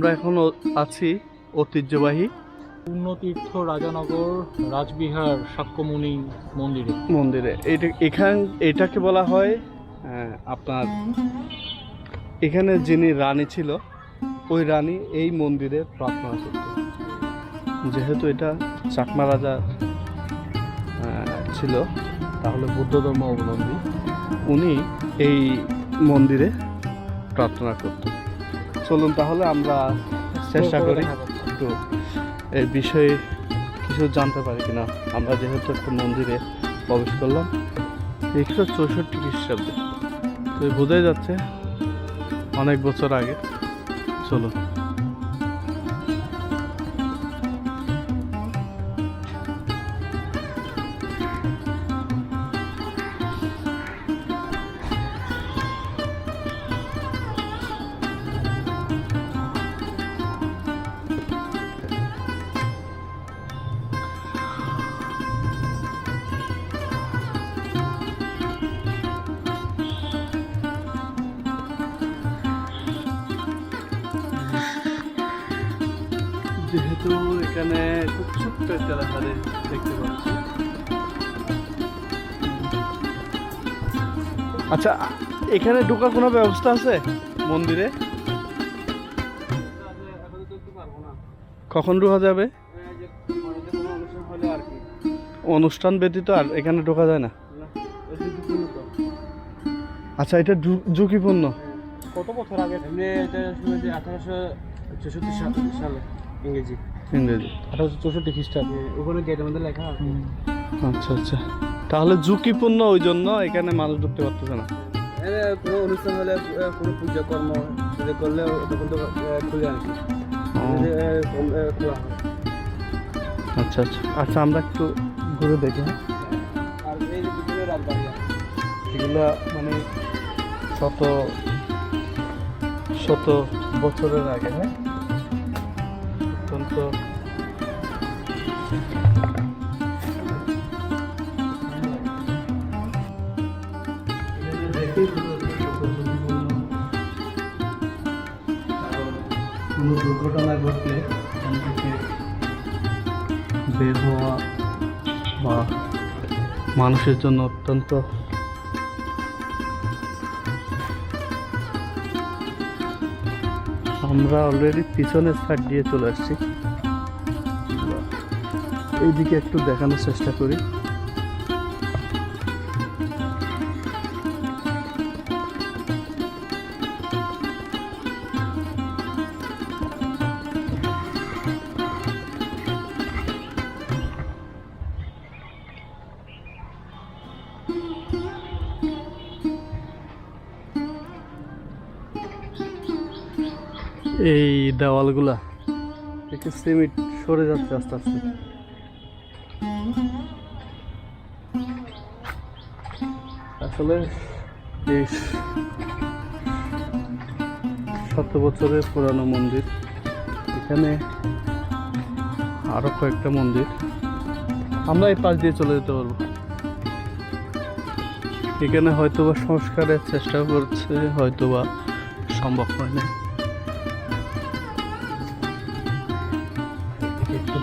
আমরা এখন আছি ঐতিহ্যবাহী পূর্ণতীর্থ রাজানগর রাজবিহার সাক্ষ্যমণি মন্দিরে। মন্দিরে। এটা এখান এটাকে বলা হয় আপনার এখানে যিনি রানী ছিল ওই রানী এই মন্দিরে প্রার্থনা করত। যেহেতু এটা চাকমা রাজা ছিল তাহলে বুদ্ধ ধর্ম অবলম্বী উনি এই মন্দিরে প্রার্থনা করত চলুন তাহলে আমরা চেষ্টা করি একটু এই বিষয়ে কিছু জানতে পারি কিনা। আমরা যেহেতু একটা মন্দিরে প্রবেশ করলাম একশো চৌষট্টি খ্রিস্টাব্দে। তো বোঝাই যাচ্ছে অনেক বছর আগে। চলুন। আচ্ছা এখানে ঢোকার কোনো ব্যবস্থা আছে? মন্দিরে? কখন ঢোকা যাবে? অনুষ্ঠান ব্যতীত আর এখানে ঢোকা যায় না? আচ্ছা এটা ঝুঁকিপূর্ণ। কত বছর আগে? এটা শুনেছি আঠারোশো চৌষট্টি সালে ইংরেজি। ইংরেজি। আঠারোশো চৌষট্টি খ্রিস্টাব্দ। ওখানে গেটের মধ্যে লেখা আচ্ছা আচ্ছা। তাহলে ঝুঁকিপূর্ণ ওই জন্য এখানে মানুষ ঢুকতে পারতেছে না। কোনো অনুষ্ঠান হলে কোনো পূজা কর্ম করলে তখন তো খুলে আচ্ছা আচ্ছা। আচ্ছা আমরা একটু ঘুরে দেখি হ্যাঁ। আর এই। এগুলা মানে শত শত বছরের আগে হ্যাঁ? অত্যন্ত বের হওয়া বা মানুষের জন্য অত্যন্ত আমরা অলরেডি পিছনের সাইড দিয়ে চলে আসছি। এইদিকে একটু দেখানোর চেষ্টা করি। এই দেওয়ালগুলা। একটু সিমেন্ট সরে যাচ্ছে আস্তে আস্তে। আসলে শত বছরের পুরানো মন্দির। এখানে আরও কয়েকটা মন্দির। আমরা এই পাশ দিয়ে চলে যেতে পারব। এখানে হয়তোবা সংস্কারের চেষ্টা করছে, হয়তোবা সম্ভব হয় না এই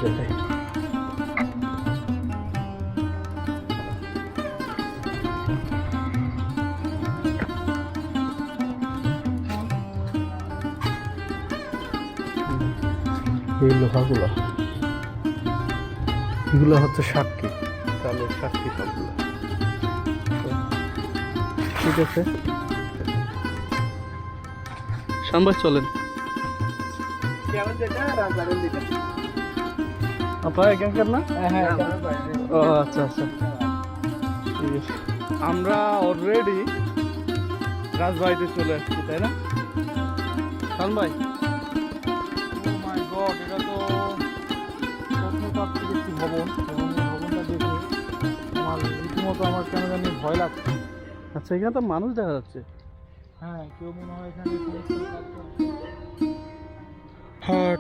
লোহাগুলো। এগুলো হচ্ছে সাক্ষী। তাহলে সাক্ষী সবগুলো। ঠিক আছে? সামবাই চলেন। কেমন যেটা রাজবাড়ির দিকে। আপনারা এখানকার না? হ্যাঁ ও আচ্ছা আচ্ছা। ঠিক আছে আমরা অলরেডি রাজবাড়িতে চলে আসছি তাই না? শান ভাই? মাই গড এটা তো প্রত্নতাত্ত্বিক একটি ভবন এবং এই ভবনটা দেখে আমার রীতিমতো আমার কেন জানি ভয় লাগছে। আচ্ছা এখানে তো মানুষ দেখা যাচ্ছে। হ্যাঁ কেউ মনে হয় এখানে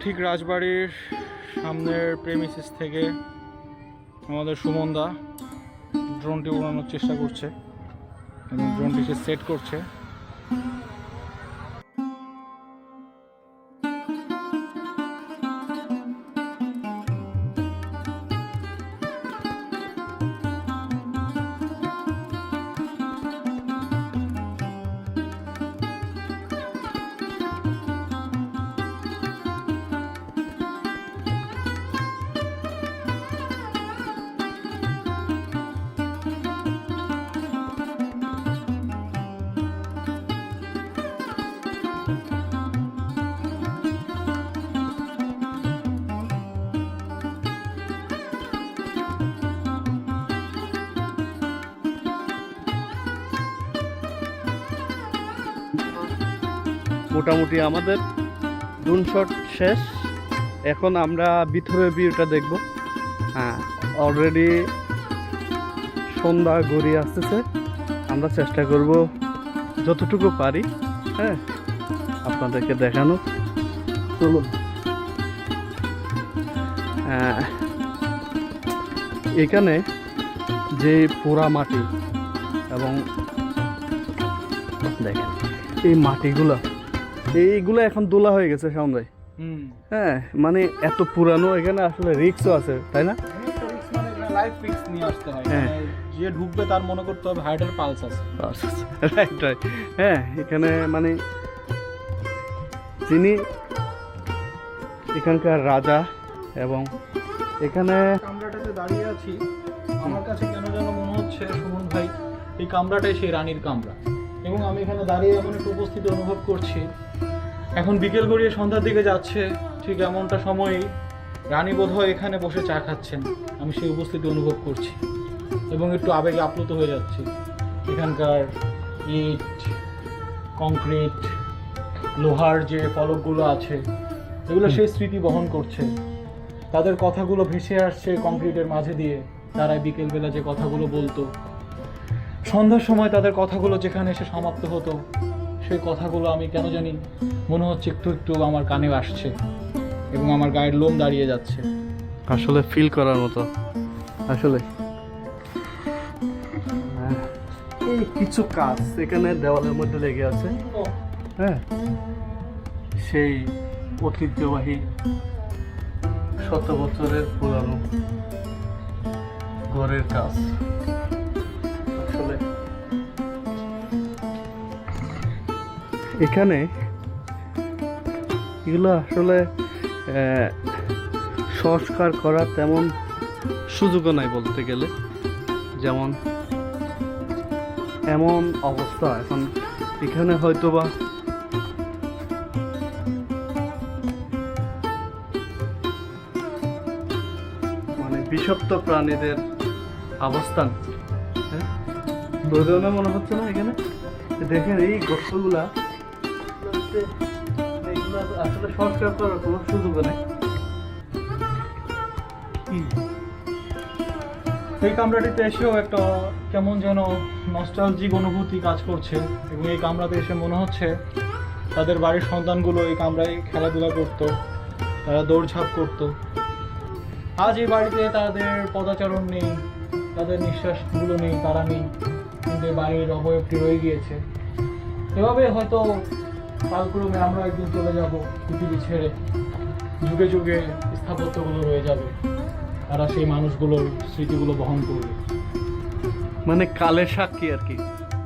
ঠিক রাজবাড়ির সামনের প্রেমিসিস থেকে আমাদের সুমনদা ড্রোনটি উড়ানোর চেষ্টা করছে এবং ড্রোনটি সে সেট করছে। মোটামুটি আমাদের ড্রোন শট শেষ। এখন আমরা ভিতরের ভিউটা দেখব। হ্যাঁ অলরেডি সন্ধ্যা গড়িয়ে আসতেছে। আমরা চেষ্টা করব যতটুকু পারি। হ্যাঁ আপনাদেরকে দেখানো। চলুন। আহ, এখানে যে পোড়া মাটি এবং দেখেন এই মাটিগুলো এইগুলো এখন দোলা হয়ে গেছে সামনে হুম। হ্যাঁ মানে এত পুরানো এখানে আসলে রিক্সও আছে তাই না? লাইফ নিয়ে আসতে হয়। মানে যে ঢুকবে তার মনে করতে হবে হার্টের পালস আছে। রাইট রাইট হ্যাঁ এখানে মানে যিনি এখানকার রাজা এবং এখানে কামরাটাতে দাঁড়িয়ে আছি আমার কাছে কেন যেন মনে হচ্ছে সুমন ভাই এই কামরাটাই সেই রানীর কামরা। এবং আমি এখানে দাঁড়িয়ে এমন একটু উপস্থিতি অনুভব করছি। এখন বিকেল গড়িয়ে সন্ধ্যার দিকে যাচ্ছে, ঠিক এমনটা সময়ই রানী বোধহয় এখানে বসে চা খাচ্ছেন। আমি সেই উপস্থিতি অনুভব করছি এবং একটু আবেগে আপ্লুত হয়ে যাচ্ছি। এখানকার ইট, কংক্রিট, লোহার যে ফলকগুলো আছে, এগুলো সেই স্মৃতি বহন করছে। তাদের কথাগুলো ভেসে আসছে কংক্রিটের মাঝে দিয়ে তারা বিকেলবেলা যে কথাগুলো বলতো। সন্ধ্যার সময় তাদের কথাগুলো যেখানে এসে সমাপ্ত হতো সেই কথাগুলো আমি কেন জানি মনে হচ্ছে একটু একটু আমার কানে আসছে এবং আমার গায়ের লোম দাঁড়িয়ে যাচ্ছে। আসলে ফিল করার মতো। আসলে। কিছু কাজ এখানে দেওয়ালের মধ্যে লেগে আছে। হ্যাঁ। সেই ঐতিহ্যবাহী শত বছরের পুরানো ঘরের কাজ। এখানে এগুলো আসলে সংস্কার করার তেমন সুযোগও নাই বলতে গেলে। যেমন, এমন অবস্থা। এখন এখানে হয়তো বা মানে বিষাক্ত প্রাণীদের অবস্থান হ্যাঁ? প্রয়োজনে মনে হচ্ছে না এখানে? দেখেন এই এইগুলা আসলে সংস্কার করার কোনো সুযোগ নেই। এই কামরাটিতে এসেও একটা কেমন যেন নস্টালজিক অনুভূতি কাজ করছে এবং এই কামরাতে এসে মনে হচ্ছে তাদের বাড়ির সন্তানগুলো এই কামরায় খেলাধুলা করতো, তারা দৌড়ঝাঁপ করতো। আজ এই বাড়িতে তাদের পদাচরণ নেই, তাদের নিঃশ্বাসগুলো নেই, তারা নেই। কিন্তু বাড়ির অবয়বটি রয়ে গিয়েছে। এভাবে হয়তো কালক্রমে আমরা একদিন চলে যাব পৃথিবী ছেড়ে। যুগে যুগে স্থাপত্যগুলো রয়ে যাবে। তারা সেই মানুষগুলোর স্মৃতিগুলো বহন করবে। মানে কালের সাক্ষী আর কি।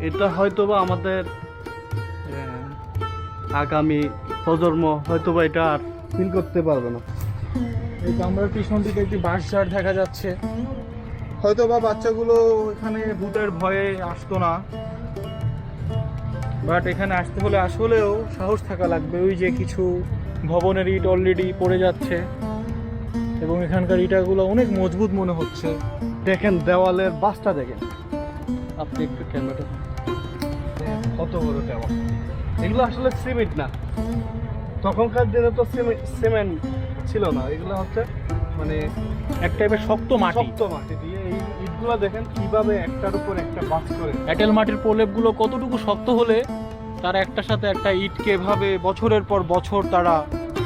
এটা হয়তো বা আমাদের আগামী প্রজন্ম হয়তো বা এটা আর ফিল করতে পারবে না। এই কামরার পিছন দিকে একটি বাঁশঝাড় দেখা যাচ্ছে। হয়তো বা বাচ্চাগুলো এখানে ভূতের ভয়ে আসতো না। বাট এখানে আসতে হলে আসলেও সাহস থাকা লাগবে। ওই যে কিছু ভবনের ইট অলরেডি পড়ে যাচ্ছে। এবং এখানকার ইটাগুলো অনেক মজবুত মনে হচ্ছে। দেখেন দেওয়ালের বাসটা দেখেন। আপনি একটু ক্যামেরা কত বড় দেওয়াল। এগুলো আসলে সিমেন্ট না। তখনকার দিনে তো সিমেন্ট ছিল না। এগুলো হচ্ছে মানে এক টাইপের শক্ত মাটি। শক্ত মাটি দিয়ে ইটগুলো দেখেন কীভাবে একটার উপর একটা বাস করে। এঁটেল মাটির প্রলেপগুলো কতটুকু শক্ত হলে তারা একটার সাথে একটা ইটকে এভাবে বছরের পর বছর তারা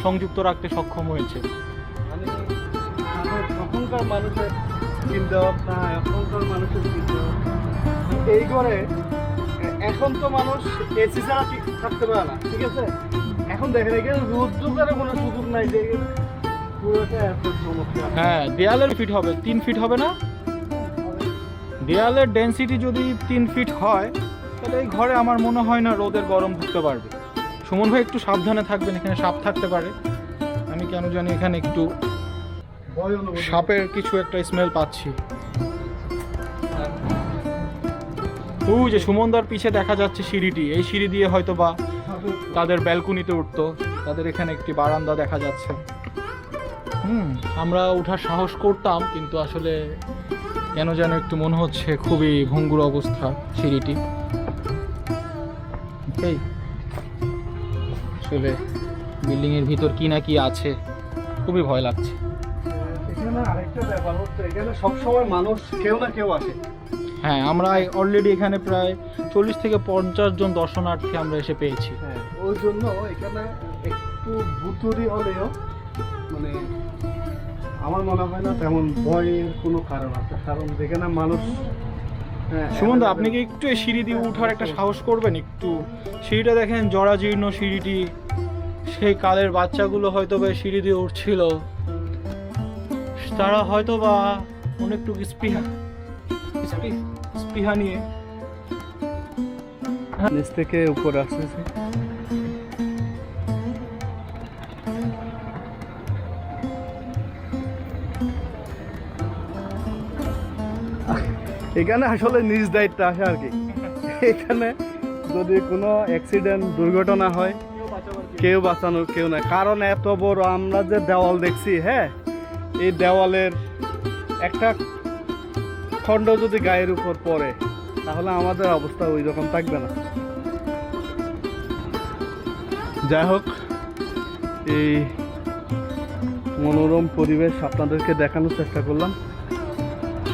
সংযুক্ত রাখতে সক্ষম হয়েছে। মানে তখনকার মানুষের চিন্তা ভাবনা এখনকার মানুষের চিন্তা এই ঘরে এখন তো মানুষ এসি ছাড়া থাকতে পারে না ঠিক আছে? এখন দেখেন এখানে রোদ্দুরের কোনো সুযোগ নাই যে পুরোটা এত চমৎকার। হ্যাঁ দেয়ালের ফিট হবে তিন ফিট হবে না? দেয়ালের ডেন্সিটি যদি তিন ফিট হয়, তাহলে এই ঘরে আমার মনে হয় না রোদের গরম ঢুকতে পারবে। সুমন ভাই একটু সাবধানে থাকবেন, এখানে সাপ থাকতে পারে। আমি কেন জানি এখানে একটু সাপের কিছু একটা স্মেল পাচ্ছি। ওই যে সুমনদার পিছে দেখা যাচ্ছে সিঁড়িটি, এই সিঁড়ি দিয়ে হয়তো বা তাদের ব্যালকনিতে উঠতো, তাদের এখানে একটি বারান্দা দেখা যাচ্ছে। হুম, আমরা ওঠার সাহস করতাম, কিন্তু আসলে কেন যেন একটু মনে হচ্ছে খুবই ভঙ্গুর অবস্থা সিঁড়িটি। এই আসলে বিল্ডিংয়ের ভিতর কি না কি আছে খুবই ভয় লাগছে। এখানে আরেকটা ব্যাপার হচ্ছে এখানে সবসময় মানুষ কেউ না কেউ আসে। হ্যাঁ আমরা অলরেডি এখানে প্রায় চল্লিশ থেকে পঞ্চাশ জন দর্শনার্থী আমরা এসে পেয়েছি। হ্যাঁ ওই জন্য এখানে একটু ভুতুরি হলেও মানে আমার মনে হয় না তেমন ভয়ের কোনো কারণ আছে। কারণ যেখানে মানুষ হ্যাঁ, সুমন দা আপনি কি একটু এই সিঁড়ি দিয়ে উঠার একটা সাহস করবেন একটু? সিঁড়িটা দেখেন জরাজীর্ণ সিঁড়িটি। সেই কালের বাচ্চাগুলো হয়তো বা সিঁড়ি দিয়ে উঠছিল। তারা হয়তো বা অনেকটুকু স্পৃহা স্পৃ- স্পৃহা নিয়ে। নিচ থেকে উপরে আসতেছে। এখানে আসলে নিজ দায়িত্ব আসে আর কি। এখানে যদি কোনো অ্যাক্সিডেন্ট দুর্ঘটনা হয়, কেউ বাঁচানোর কেউ নাই কারণ এত বড় আমরা যে দেওয়াল দেখছি হ্যাঁ এই দেওয়ালের একটা খণ্ড যদি গায়ের উপর পড়ে, তাহলে আমাদের অবস্থা ওই রকম থাকবে না। যাই হোক, এই মনোরম পরিবেশ আপনাদেরকে দেখানোর চেষ্টা করলাম।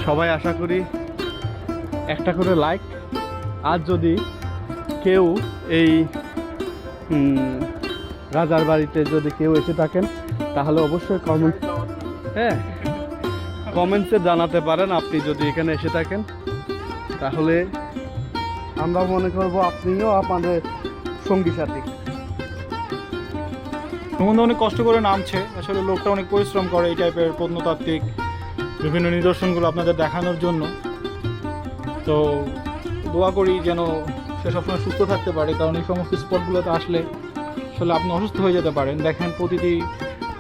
সবাই আশা করি একটা করে লাইক আর যদি কেউ এই রাজার বাড়িতে যদি কেউ এসে থাকেন, তাহলে অবশ্যই কমেন্ট হ্যাঁ কমেন্টসে জানাতে পারেন আপনি যদি এখানে এসে থাকেন। তাহলে আমরা মনে করব আপনিও আপনাদের সঙ্গী সাথী। সুমন দা অনেক কষ্ট করে নামছে। আসলে লোকটা অনেক পরিশ্রম করে এই টাইপের প্রত্নতাত্ত্বিক বিভিন্ন নিদর্শনগুলো আপনাদের দেখানোর জন্য। তো দোয়া করি যেন সে সবসময় সুস্থ থাকতে পারে কারণ এই সমস্ত স্পটগুলোতে আসলে আসলে আপনি অসুস্থ হয়ে যেতে পারেন। দেখেন প্রতিটি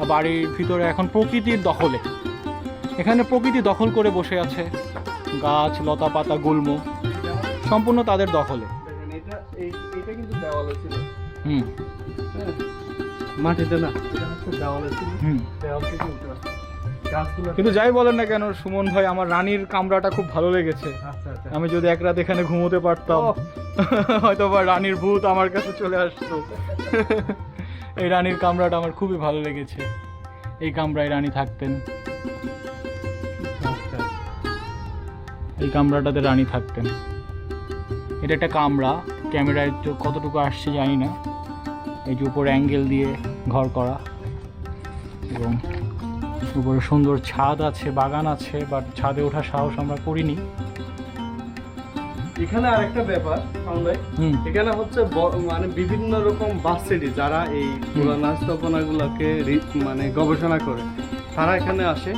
বাড়ির ভিতরে এখন প্রকৃতির দখলে। এখানে প্রকৃতি দখল করে বসে আছে। গাছ লতা পাতা গুল্ম সম্পূর্ণ তাদের দখলে। হুম। হ্যাঁ মাটিতে না হুম। কিন্তু যাই বলেন না কেন সুমন ভাই আমার রানীর কামরাটা খুব ভালো লেগেছে। আচ্ছা। আমি যদি এক রাত এখানে ঘুমোতে পারতাম। হয়তো বা রানীর ভূত আমার কাছে চলে আসতো। এই রানীর কামরাটা আমার খুবই ভালো লেগেছে। এই কামরায় রানী থাকতেন। আচ্ছা। এই কামরাটাতে রানী থাকতেন। এটা একটা কামরা। ক্যামেরায় তো কতটুকু আসছে জানি না। এই যে উপর অ্যাঙ্গেল দিয়ে ঘর করা। এবং উপরে সুন্দর ছাদ আছে বাগান আছে বাট ছাদে ওঠার সাহস আমরা করিনি। এখানে আরেকটা ব্যাপার ভাই এখানে হচ্ছে মানে বিভিন্ন রকম বাসেরই যারা এই পুরানা স্থাপনাগুলোকে রি- মানে গবেষণা করে তারা এখানে আসে।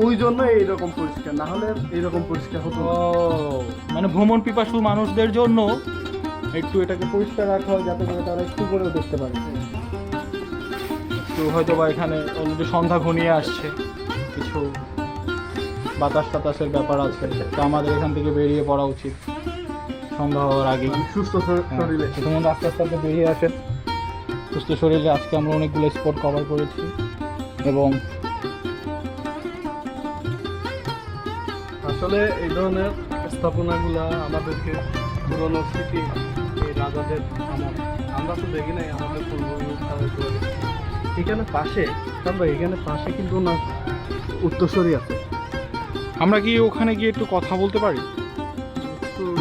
ওই জন্য এইরকম পরিষ্কার না হলে এইরকম পরিষ্কার হতো মানে ভ্রমণ পিপাসু মানুষদের জন্য একটু এটাকে পরিষ্কার রাখা হয় যাতে করে তারা একটু করেও দেখতে পারে। তো হয়তো বা এখানে অলরেডি সন্ধ্যা ঘনিয়ে আসছে কিছু বাতাস টাতাসের ব্যাপার আছে তো আমাদের এখান থেকে বেরিয়ে পড়া উচিত। সন্ধ্যা হওয়ার আগে মানে সুস্থ শর- শরীরে। তখন আস্তে আস্তে আপনি বেরিয়ে আসেন সুস্থ শরীরে আজকে আমরা অনেকগুলো স্পট কভার করেছি। এবং আসলে এই ধরনের স্থাপনাগুলা আমাদেরকে পুরনো স্মৃতি এই রাজাদের আমার আমরা তো দেখি নাই আমাদের পূর্বপুরুষ গেছে। এখানে পাশে আমরা এখানে পাশে কিন্তু না উত্তরসূরি আছে। আমরা কি ওখানে গিয়ে একটু কথা বলতে পারি?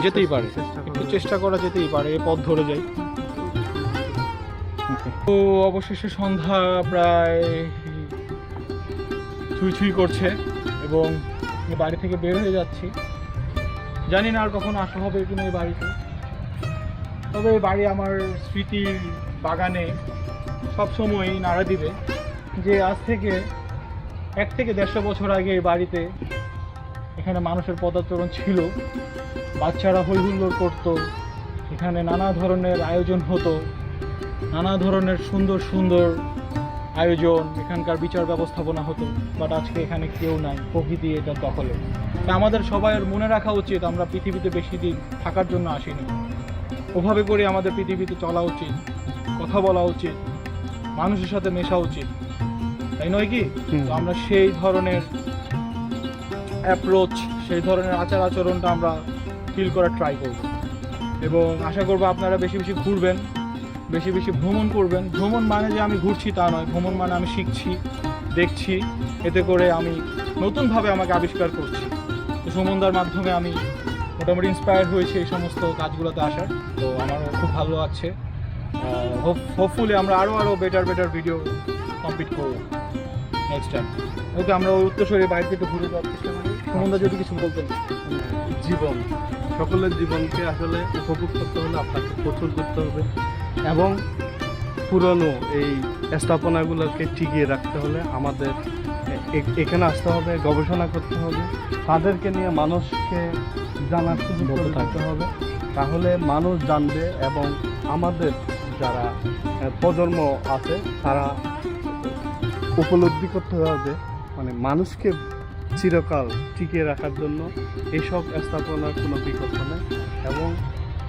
যেতেই পারে। একটু চেষ্টা করা যেতেই পারে এ পথ ধরে যাই তো অবশেষে সন্ধ্যা প্রায় ছুঁই ছুঁই করছে এবং বাড়ি থেকে বের হয়ে যাচ্ছি। জানি না আর কখন আসা হবে কিনা এই বাড়িতে। তবে এই বাড়ি আমার স্মৃতির বাগানে সবসময়ই নাড়া দিবে যে আজ থেকে এক থেকে দেড়শো বছর আগে এই বাড়িতে এখানে মানুষের পদাচরণ ছিল। বাচ্চারা হই হুল্লোড় করতো এখানে নানা ধরনের আয়োজন হতো নানা ধরনের সুন্দর সুন্দর আয়োজন এখানকার বিচার ব্যবস্থাপনা হতো বাট আজকে এখানে কেউ নাই প্রকৃতি এটা দখলে। তা আমাদের সবাই মনে রাখা উচিত আমরা পৃথিবীতে বেশি দিন থাকার জন্য আসিনি। ওভাবে করে আমাদের পৃথিবীতে চলা উচিত কথা বলা উচিত মানুষের সাথে মেশা উচিত। তাই নয় কি? তো আমরা সেই ধরনের অ্যাপ্রোচ সেই ধরনের আচার আচরণটা আমরা ফিল করার ট্রাই করব। এবং আশা করব আপনারা বেশি বেশি ঘুরবেন, বেশি বেশি ভ্রমণ করবেন। ভ্রমণ মানে যে আমি ঘুরছি তা নয়, ভ্রমণ মানে আমি শিখছি, দেখছি, এতে করে আমি নতুনভাবে আমাকে আবিষ্কার করছি। তো সুমনদার মাধ্যমে আমি মোটামুটি ইন্সপায়ার হয়েছে এই সমস্ত কাজগুলোতে আসার। তো আমারও খুব ভালো লাগছে। হোপফুলি আমরা আরও আরও বেটার বেটার ভিডিও কমপ্লিট করব নেক্সট টাইম ওকে আমরা ওই উত্তরসূরি বাইরে থেকে ঘুরে যাওয়ার চেষ্টা করি। সুমনদা যদি কিছু বলতেন। জীবন। সকলের জীবনকে আসলে উপভোগ করতে হলে আপনাকে প্রচুর করতে হবে এবং পুরনো এই স্থাপনাগুলোকে টিকিয়ে রাখতে হলে আমাদের এখানে আসতে হবে গবেষণা করতে হবে তাদেরকে নিয়ে মানুষকে জানার সুযোগ করে দিতে হবে তাহলে মানুষ জানবে এবং আমাদের যারা প্রজন্ম আছে তারা উপলব্ধি করতে হবে মানে মানুষকে চিরকাল টিকিয়ে রাখার জন্য এইসব স্থাপনার কোনো বিকল্প নেই। এবং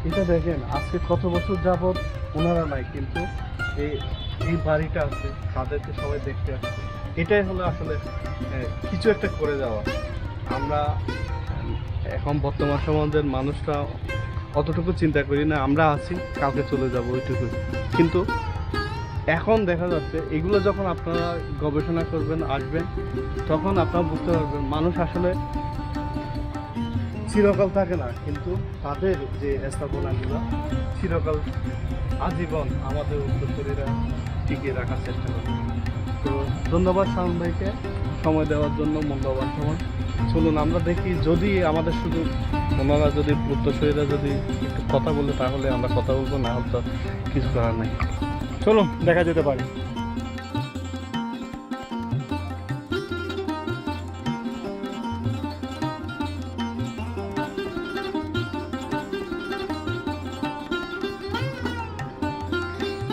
এটা দেখেন, আজকে কত বছর যাবৎ ওনারা নাই, কিন্তু এই এই বাড়িটা আছে, তাদেরকে সবাই দেখতে আসছে। এটাই হলো আসলে কিছু একটা করে যাওয়া। আমরা, এখন বর্তমান সমাজের মানুষরা অতটুকু চিন্তা করি না, আমরা আছি, কালকে চলে যাব ওইটুকু কিন্তু এখন দেখা যাচ্ছে, এগুলো যখন আপনারা গবেষণা করবেন, আসবেন, তখন আপনারা বুঝতে পারবেন, মানুষ আসলে চিরকাল থাকে না, কিন্তু তাদের যে স্থাপনাগুলো, চিরকাল আজীবন আমাদের উত্তরসূরিরা টিকিয়ে রাখার চেষ্টা করে তো ধন্যবাদ শাওন ভাইকে, সময় দেওয়ার জন্য মূল্যবান সময়। চলুন, আমরা দেখি যদি আমাদের শুধু ওনারা যদি উত্তরসূরিরা যদি একটু কথা বলে, তাহলে আমরা কথা বলব, না হলে তো কিছু করার নাই। চলুন দেখা যেতে পারে।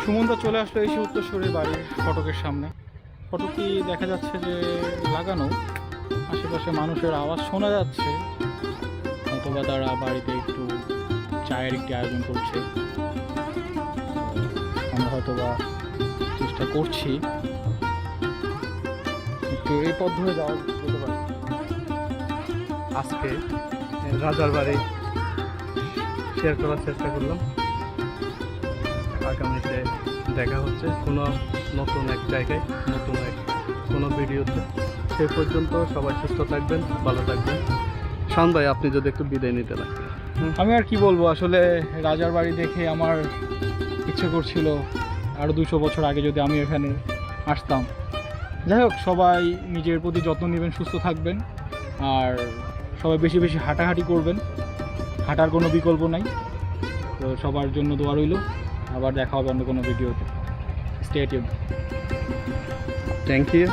সুমনদা চলে আসলো এসে উত্তরসূরির বাড়ির ফটকের সামনে। ফটকটি দেখা যাচ্ছে যে লাগানো। আশেপাশে মানুষের আওয়াজ শোনা যাচ্ছে। অথবা তারা বাড়িতে একটু চায়ের একটি আয়োজন করছে। হয়তো বা চেষ্টা করছি। তো এই পথ ধরে যাওয়া পারে। আজকে রাজার বাড়ি শেয়ার করার চেষ্টা করলাম। আগামীতে দেখা হচ্ছে কোনো নতুন এক জায়গায়, নতুন এক কোনো ভিডিওতে। সে পর্যন্ত সবাই সুস্থ থাকবেন, ভালো থাকবেন। শান ভাই, আপনি যদি একটু বিদায় নিতে না আমি আর কি বলব, আসলে রাজার বাড়ি দেখে আমার ইচ্ছে করছিল আরও দুশো বছর আগে যদি আমি এখানে আসতাম। যাই হোক, সবাই নিজের প্রতি যত্ন নেবেন, সুস্থ থাকবেন, আর সবাই বেশি বেশি হাঁটাহাঁটি করবেন। হাঁটার কোনো বিকল্প নাই। তো সবার জন্য দোয়া রইল। আবার দেখা হবে অন্য কোনো ভিডিওতে। Stative thank you